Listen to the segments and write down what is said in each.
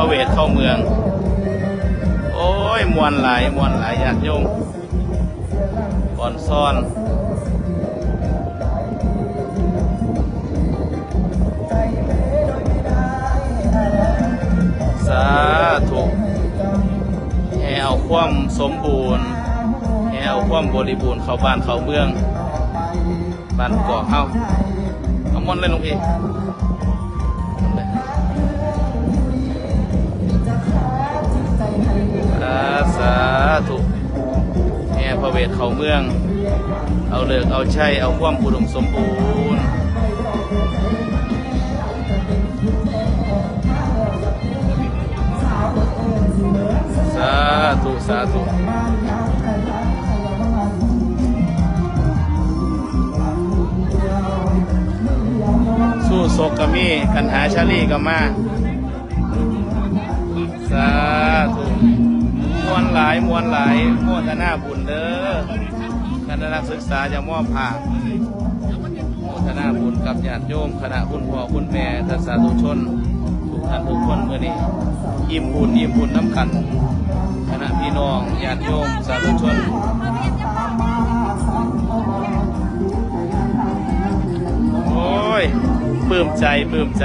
พระเวทเข้าเมือง โอ้ยมวนหลายมวนหลายญาติโยมก่อนซ่อนสาธุแห่เอาความสมบูรณ์แห่เอาความบริบูรณ์เข้าบ้านเข้าเมืองบ้านก่อเฮาเอามอนเลยลงพี่ส สาธุแห่พระเวทเขาเมือง เอาเลิกเอาใช้เอาความอุดมสมบูรณ์สาธุสาธุสู้ศกก็มีกันหาชาลีก็มาสาธุ มวนหลายมวนหลายโมทนาบุญเด้อคณะนักศึกษาจะมอบผ่าโมทนาบุญกับญาติโยมคณะคุณพ่อคุณแม่ท่านสาธุชนทุกท่านทุกคนเมื่อนี้อิ่มบุญอิ่มบุญน้ำกันคณะพี่น้องญาติโยมสาธุชนโอ้ยปลื้มใจปลื้มใจ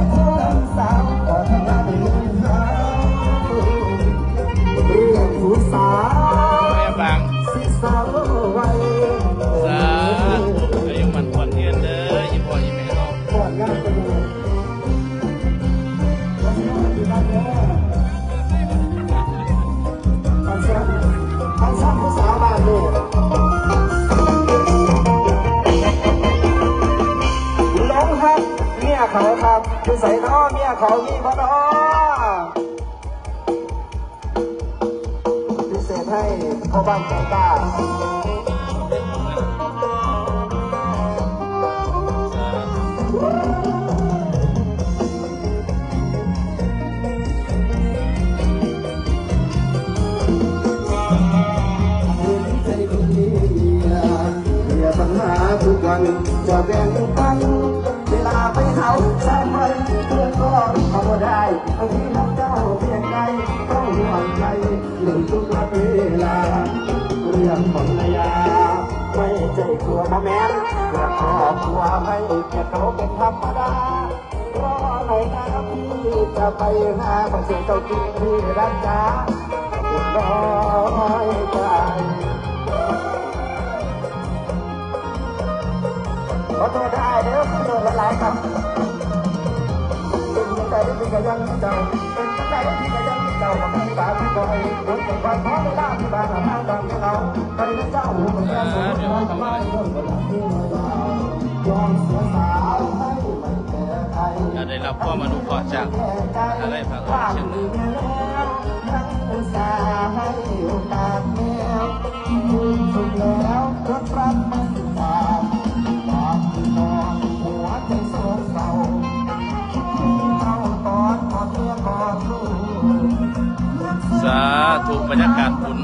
คือใส่น้อเมียเขามีพอน้อพิเศษให้พ่อบ้านใจกล้าใจดีเมียปัญหาทุกวันจะแบ่ง บ่แม้นเพื่อครอบครัวให้เกียรติเขาเป็นธรรมดารอหน่อยนะพี่จะไปหาของเสียเจ้าจริงที่รักจ้าร้อยใจขอโทษได้เด้อขอโทษหลายๆครับ ที่ก็ยังเจ้าเป็นยังไงที่ก็ยังเจ้าของตาที่คอยบนกับความพร้อมเวลาที่บ้านทาตามที่เราใครเจ้าหูมันแย่สูงมองทำไมเรื่งเวลาที่เรายอมเสียสาวให้มันแก่ใครจะได้รับความอนุเคราะห์จากอะไรพระเอิญเช่นนี้ทั้งอุตส่าห์ให้โอกาสแมวสุดแล้วรถรักมัน สาธุบรรยากาศบุญ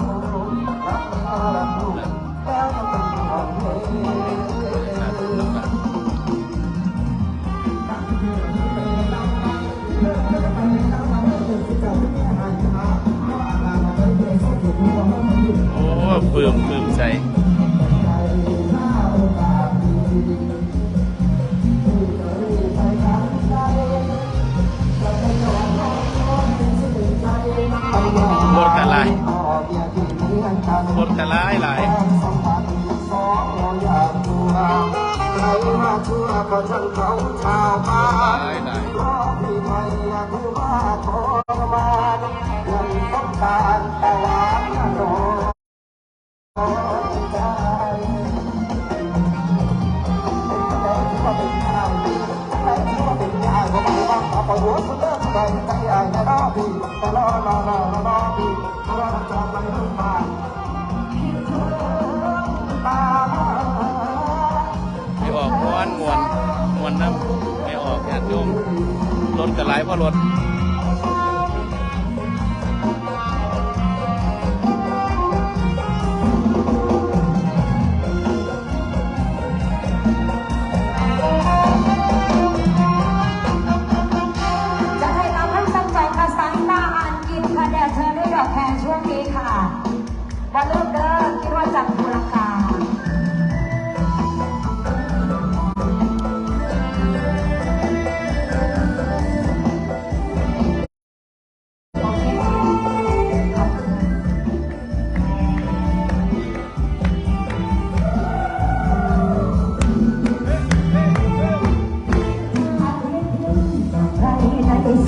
ไม่อยากถือว่าทรมานยังต้องการแต่หวานรอใจก็เป็นชาวแต่ก็เป็นวก็ไม่ว่าเอาไปหัวสุดเลิศใจใจไอ้รอพี่แต่รอรอรอรอพี่รอจะไปถึงบ้านคิดถึงตาไม่ออกม้วนมวนมวนน้ำไม่ออกญาติโยม รถก็หลายเพราะรถ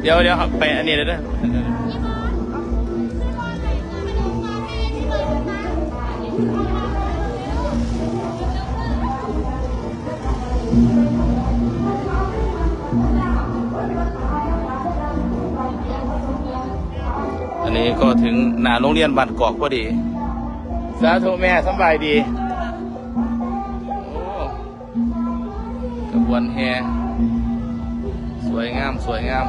เดี๋ยวเดี๋ยวไปอันนี้เลยเด้ออันนี้ก็ถึงหน้าโรงเรียนบ้านกอกพอดี สาธุแม่สบายดีกระบวนแฮสวยงาม สวยงาม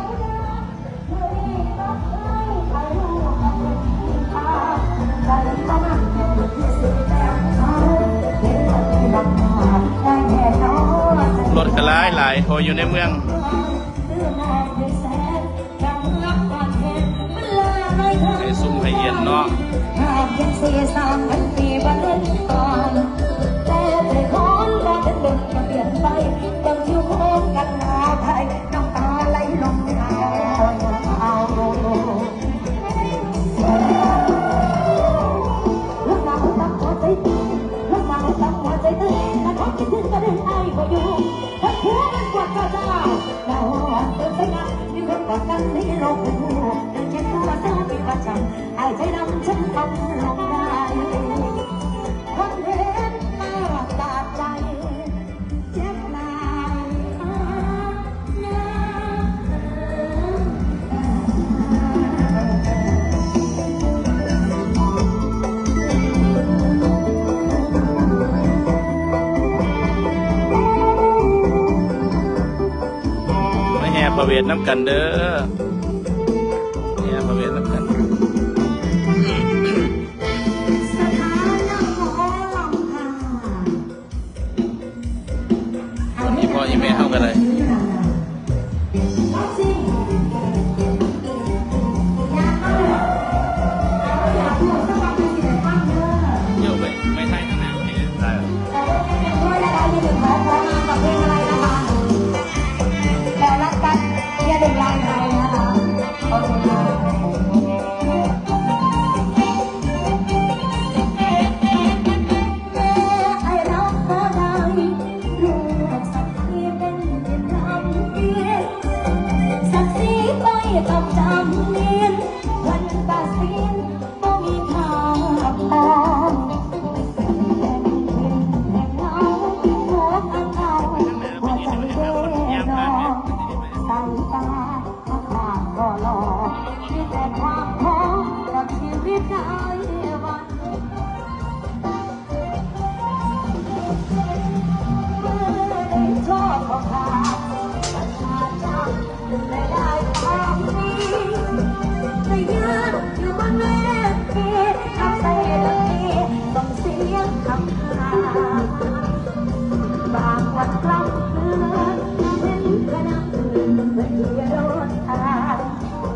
รถก็หลายหลายโออยู่ในเมืองให้ซุ่มให้เย็นเนาะ มีคนกอดกันในโลกเป็นหัว น้ำกันเด้อ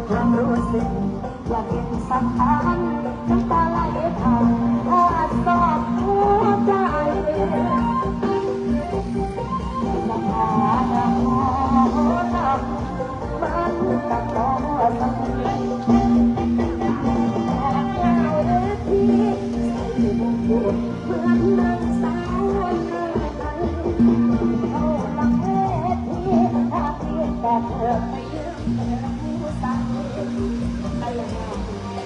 อยากเห็นสักครั้งน้ำตาไหลผ่านอาสอบหัวใจน้ำตาหนักหัวหนักมันกับตัวสักทีที่เหมือนนา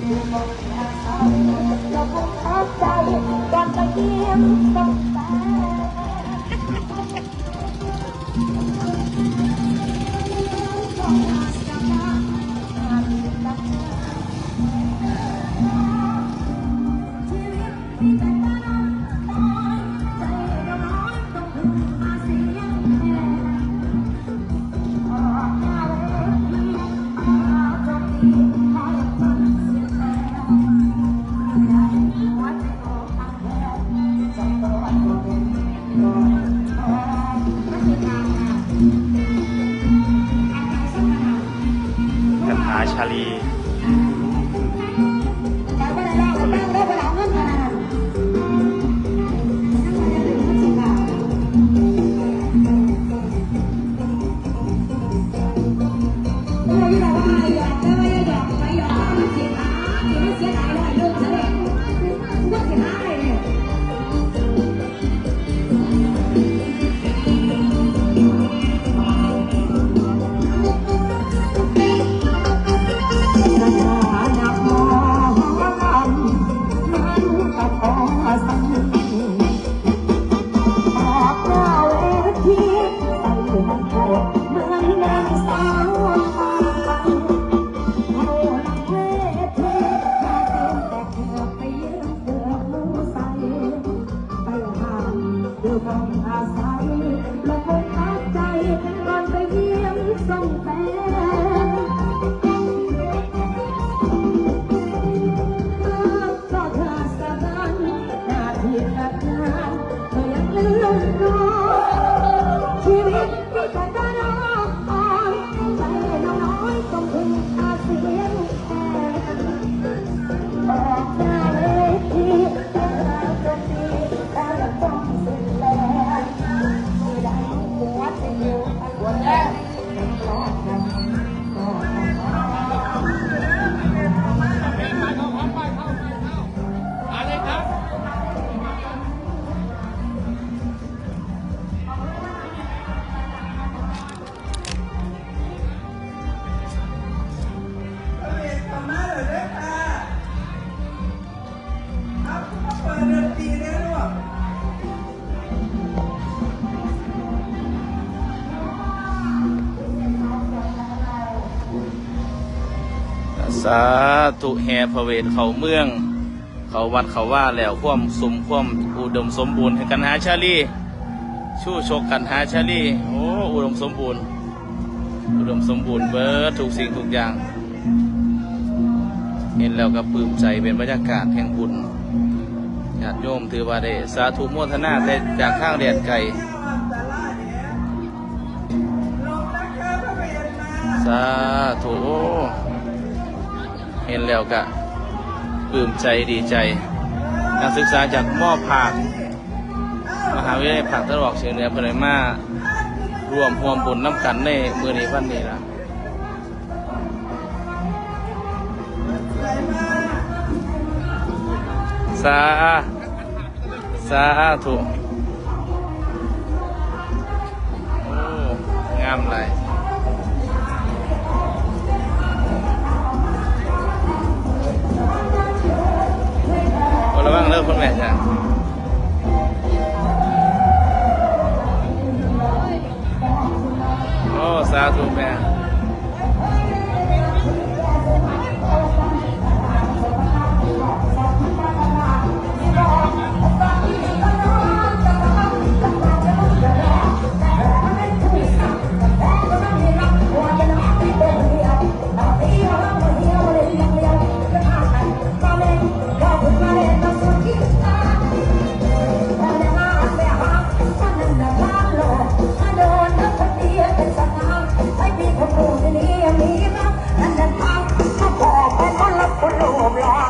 อยู่ หาธุแห่พระเวทเขาเมือง เขาวัดเขาว่าแล้วความสมควมอุดมสมบูรณ์ให้กันหาชาลีชู้ชกกันหาชาลีโอ้อุดมสมบูรณ์ อุดมสมบูรณ์เบิดทุกสิ่งทุกอย่าง เห็นแล้วก็ปลื้มใจเป็นบรรยากาศแห่งบุญญาติโยมถือว่าได้สาธุโมทนาแต่จากข้างแดนไกลลงนะคะพระเวทมาสาธุโอ้ เห็นแล้วก็ปลื้มใจดีใจ นักศึกษาจากมอภาคมหาวิทยาลัยภาคตะวันออกเฉียงเหนือเพิ่นได้มารวมห่วมบุญน้ำกันในมือนี้วันนี้ล่ะสาสาธุโอ้งามหลาย คนระวังเลิกคนแม่จ้ะโอ้ สาธุแม่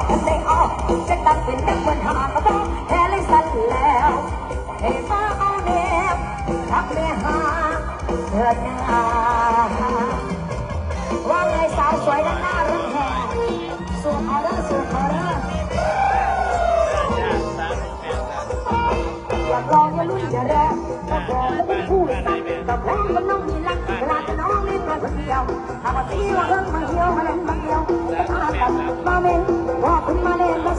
คุณได้ออกจะตัดเป็นเด็กคนหาก็ต้องแค่เลยสั่นแล้วให้มาเอาแนมทักแม่หาเถิดนาว่าไงสาวสวยด้านหน้ารักแห่สวมเอาเรื่องสวมเอาเรื่องอย่ากลอย่าลุ้ย่าแรงก็บอกแล้วเป็นพูดสักกับผมมันต้องมีรักเวลาจะน้องเล่นมาคนเดียวถ้าปฏิว่าเพิ่งมา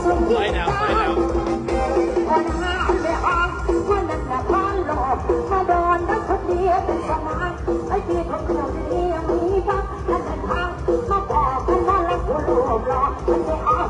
มาเล่นมาสุดที่จ้าวันห้าไปห้องวันนั้นนะพอนหลอกมาโดนนักคนเดียวเป็นสมานไอ้ที่ของเราที่ยังมีบ้างนั่นเป็นทางมาบอกกันว่ารักผู้ลูกหลอกมันจะออก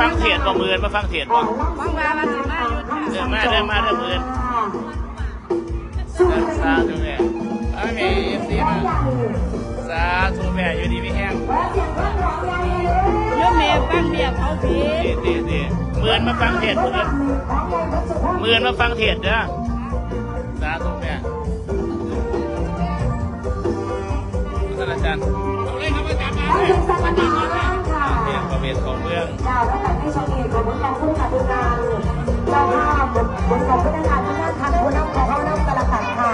มาฟังเทศบ่มือนมาฟังเทศบ่ฟังมามาสิมาอยู่เดินมาเดินมาเดินมือนสาธุแม่อามีเอฟซีมาสาธุแม่อยู่ดีไม่แห้งเรื่องเมียฟังเมียเขาผิดดีดีดีมือนมาฟังเทศมือนมือนมาฟังเทศเด้อสาธุแม่ท่านอาจารย์เอาเลยครับอาจารย์มาเลย เทศประเวทของเมืองเจ้าและแต่ไม่ชมีของบุญกองผู้ขัดงานเจ้าภาพบุญกองพนักงานทุกท่านบุญน้ำของเขาน้ำกระตันค่ะ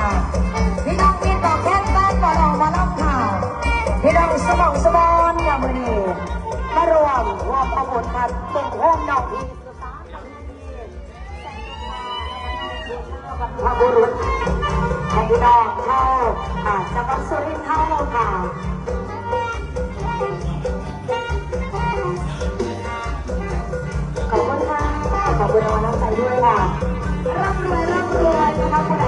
พี่น้องมีต่อแค่บ้านบ่อรองมารับค่ะพี่น้องสมองสมอนอย่ามือนี้มารวมว่าประมวลกันเป็นห้องนอกที่สุสานพระบุรุษให้พี่น้องเข้าอ่าจังหวัดสุรินเข้าค่ะ ค่ะร่ำรวยร่ำรวยนะคะคนไหน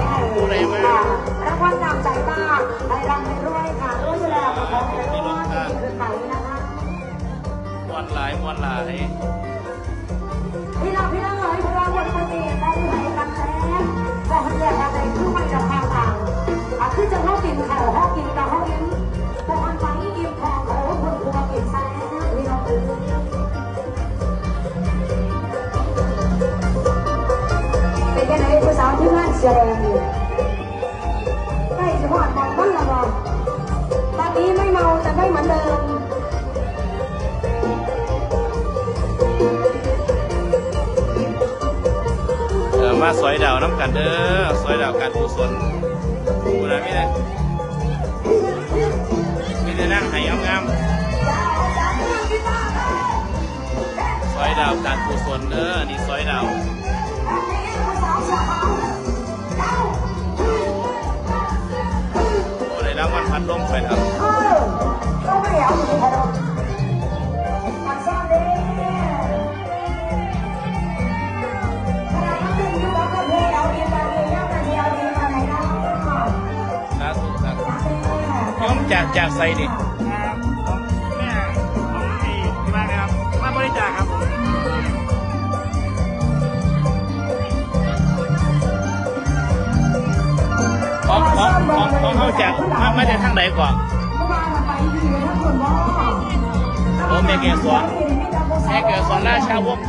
ไหนค่ะรางวัลนำใจมาให้รำให้รวยค่ะรวยอยู่แล้วขอให้รวยคือไหนนะคะมวนหลายมวนหลาย ที่งานเสียแดงอยู่ใกล้จะหอดมองบ้านละบอตอนนี้ไม่เมาแต่ไม่เหมือนเดิมเออมาสอยดาวน้ำกันเด้อสอยดาวการกุศลกูนะไม่ได้ไม่ได้นั่งให้งามๆสอยดาวการกุศลเด้อนี่สอยดาว จากจากไซนี่ครับของแม่ของพี่ที่บ้านนะครับ มาบริจาคครับผมของของของของเขาจากมามาจากทางไหนก่อนเมื่อวานเราไปที่ทั้งคนว่าโอ้แม่เกศรแม่เกศรราชาวงศ์